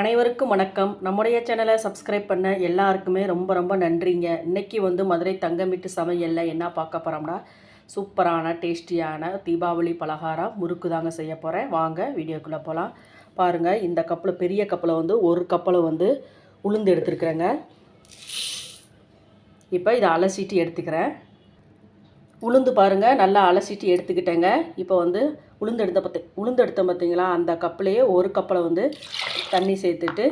அனைவருக்கும் வணக்கம். நம்முடைய சேனலை சப்ஸ்கிரைப் பண்ண எல்லாருக்குமே ரொம்ப ரொம்ப நன்றிங்க. இன்னைக்கு வந்து மதுரை தங்கமிட்டு சமையலில் என்ன பார்க்க போகிறோம்னா சூப்பரான டேஸ்டியான தீபாவளி பலகாரம் முறுக்கு தாங்க செய்ய போகிறேன் வாங்க வீடியோக்குள்ளே போகலாம் பாருங்கள் இந்த கப்பில் பெரிய கப்பில் வந்து ஒரு கப்பில் வந்து உளுந்து எடுத்துருக்குறேங்க. இப்போ இதை அலசிட்டு எடுத்துக்கிறேன். உளுந்து பாருங்கள் நல்லா அலசிட்டு எடுத்துக்கிட்டேங்க. இப்போ வந்து உளுந்து எடுத்த பற்றி உளுந்து எடுத்தோம் பார்த்தீங்களா அந்த கப்பிலேயே ஒரு கப்பில் வந்து தண்ணி சேர்த்துட்டு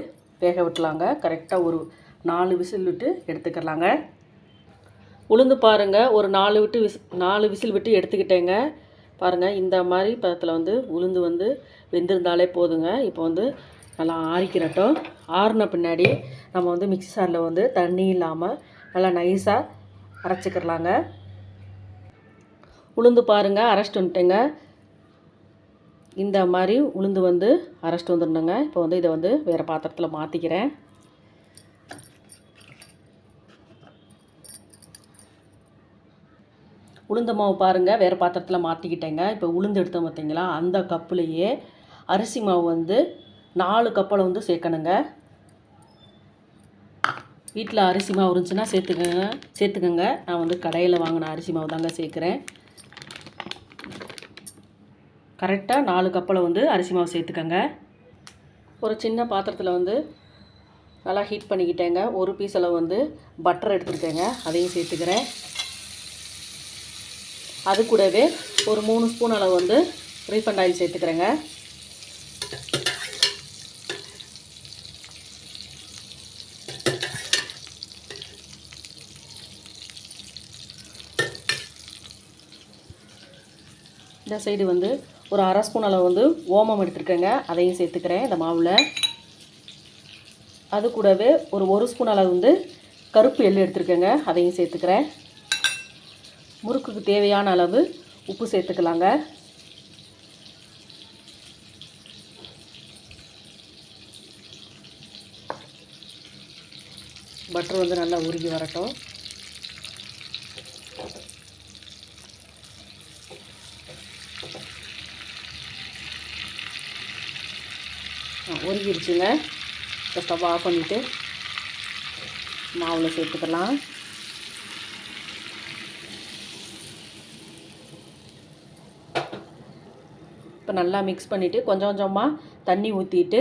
வேக விட்டுலாங்க. கரெக்டாக ஒரு நாலு விசில் விட்டு எடுத்துக்கலாங்க. உளுந்து பாருங்கள் ஒரு நாலு விட்டு விஸ் நாலு விசில் விட்டு எடுத்துக்கிட்டேங்க. பாருங்கள் இந்த மாதிரி பதத்தில் வந்து உளுந்து வந்து வெந்திருந்தாலே போதுங்க. இப்போ வந்து நல்லா ஆறிக்கிறட்டும் ஆறின பின்னாடி நம்ம வந்து மிக்சி சாரில் வந்து தண்ணி இல்லாமல் நல்லா நைஸாக அரைச்சிக்கிறலாங்க உளுந்து பாருங்கள் அரைச்சிட்டு வந்துட்டேங்க. இந்த மாதிரி உளுந்து வந்து அரைச்சிட்டு வந்துடணுங்க. இப்போ வந்து இதை வந்து வேறு பாத்திரத்தில் மாற்றிக்கிறேன் உளுந்த மாவு பாருங்கள் வேறு பாத்திரத்தில் மாற்றிக்கிட்டேங்க இப்போ உளுந்து எடுத்தோம் பார்த்தீங்களா அந்த கப்புலேயே அரிசி மாவு வந்து நாலு கப்பில் வந்து சேர்க்கணுங்க. வீட்டில் அரிசி மாவு இருந்துச்சுன்னா சேர்த்துக்கங்க சேர்த்துக்கங்க. நான் வந்து கடையில் வாங்கின அரிசி மாவு தாங்க சேர்க்குறேன். கரெக்டாக நாலு கப்பில் வந்து அரிசி மாவு சேர்த்துக்கோங்க. ஒரு சின்ன பாத்திரத்தில் வந்து நல்லா ஹீட் பண்ணிக்கிட்டேங்க. ஒரு பீஸ் அளவு வந்து பட்டர் எடுத்துருக்கேங்க அதையும் சேர்த்துக்கிறேன். அது கூடவே ஒரு மூணு ஸ்பூன் அளவு வந்து ரீஃபண்ட் ஆயில் சேர்த்துக்கிறேங்க. இந்த சைடு வந்து ஒரு அரை ஸ்பூன் அளவு வந்து ஓமம் எடுத்துருக்கேங்க. அதையும் சேர்த்துக்கிறேன் இந்த மாவில். அது கூடவே ஒரு ஒரு ஸ்பூன் அளவு வந்து கருப்பு எள் எடுத்துருக்கேங்க அதையும் சேர்த்துக்கிறேன். முறுக்குக்கு தேவையான அளவு உப்பு சேர்த்துக்கலாங்க. பட்டர் வந்து நல்லா உருகி வரட்டும். உருகிடுச்சுங்க இப்போ ஸ்டவ் ஆஃப் பண்ணிவிட்டு மாவில் சேர்த்துக்கலாம். இப்போ நல்லா மிக்ஸ் பண்ணிவிட்டு கொஞ்சம் கொஞ்சமாக தண்ணி ஊற்றிட்டு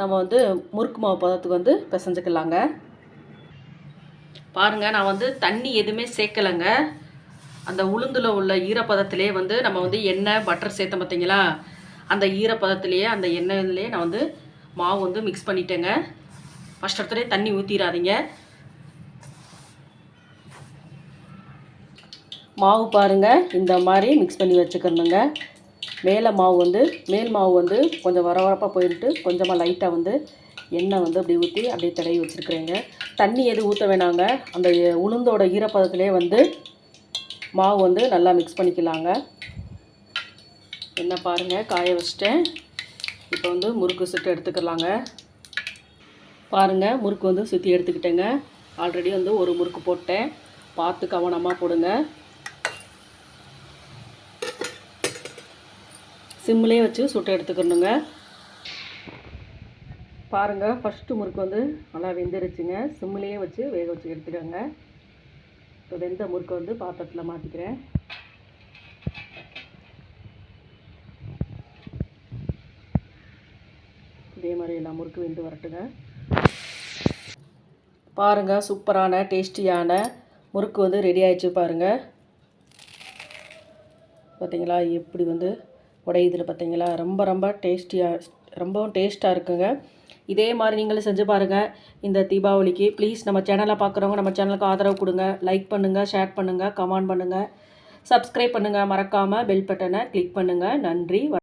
நம்ம வந்து முறுக்கு மாவு பதத்துக்கு வந்து பிசைஞ்சுக்கலாங்க. பாருங்கள் நான் வந்து தண்ணி எதுவுமே சேர்க்கலைங்க. அந்த உளுந்தில் உள்ள ஈரப்பதத்திலே வந்து நம்ம வந்து எண்ணெய் பட்டர் சேர்த்தோம் பார்த்தீங்களா? அந்த ஈரப்பதத்திலேயே அந்த எண்ணெயிலே நான் வந்து மாவு வந்து மிக்ஸ் பண்ணிட்டேங்க. ஃபஸ்ட் இடத்துல தண்ணி ஊற்றிடாதீங்க மாவு பாருங்கள் இந்த மாதிரி மிக்ஸ் பண்ணி வச்சுக்கணுங்க. மேலே மாவு வந்து மேல் மாவு வந்து கொஞ்சம் வரவரப்பாக போயிட்டு கொஞ்சமாக லைட்டாக வந்து எண்ணெய் வந்து அப்படி ஊற்றி அப்படியே தடவி வச்சுருக்குறேங்க. தண்ணி எதுவும் ஊற்ற வேணாங்க. அந்த உளுந்தோட ஈரப்பதத்துலேயே வந்து மாவு வந்து நல்லா மிக்ஸ் பண்ணிக்கலாங்க. என்ன பாருங்கள் காய வச்சிட்டேன். இப்போ வந்து முறுக்கு சுட்டு எடுத்துக்கலாங்க. பாருங்கள் முறுக்கு வந்து சுற்றி எடுத்துக்கிட்டேங்க. ஆல்ரெடி வந்து ஒரு முறுக்கு போட்டேன். பார்த்து கவனமாக போடுங்க. சிம்மிலே வச்சு சுட்டு எடுத்துக்கணுங்க. பாருங்கள் ஃபஸ்ட்டு முறுக்கு வந்து நல்லா வெந்துருச்சுங்க. சிம்மிலேயே வச்சு வேக வச்சு எடுத்துக்கோங்க. இப்போ வெந்த முறுக்கு வந்து பாத்திரத்தில் மாற்றிக்கிறேன் இதே மாதிரி எல்லாம் முறுக்கு வெந்து வரட்டுங்க. பாருங்கள் சூப்பரான டேஸ்டியான முறுக்கு வந்து ரெடி ஆயிடுச்சு பாருங்கள் பார்த்தீங்களா எப்படி வந்து உடையுதுல பார்த்தீங்களா ரொம்ப ரொம்ப டேஸ்டியாக ரொம்பவும் டேஸ்ட்டாக இருக்குங்க. இதே மாதிரி நீங்களும் செஞ்சு பாருங்கள் இந்த தீபாவளிக்கு ப்ளீஸ் நம்ம சேனலை பார்க்குறவங்க நம்ம சேனலுக்கு ஆதரவு கொடுங்க. லைக் பண்ணுங்கள் ஷேர் பண்ணுங்கள் கமெண்ட் பண்ணுங்கள் சப்ஸ்கிரைப் பண்ணுங்கள் மறக்காமல் பெல் பட்டனை கிளிக் பண்ணுங்கள் நன்றி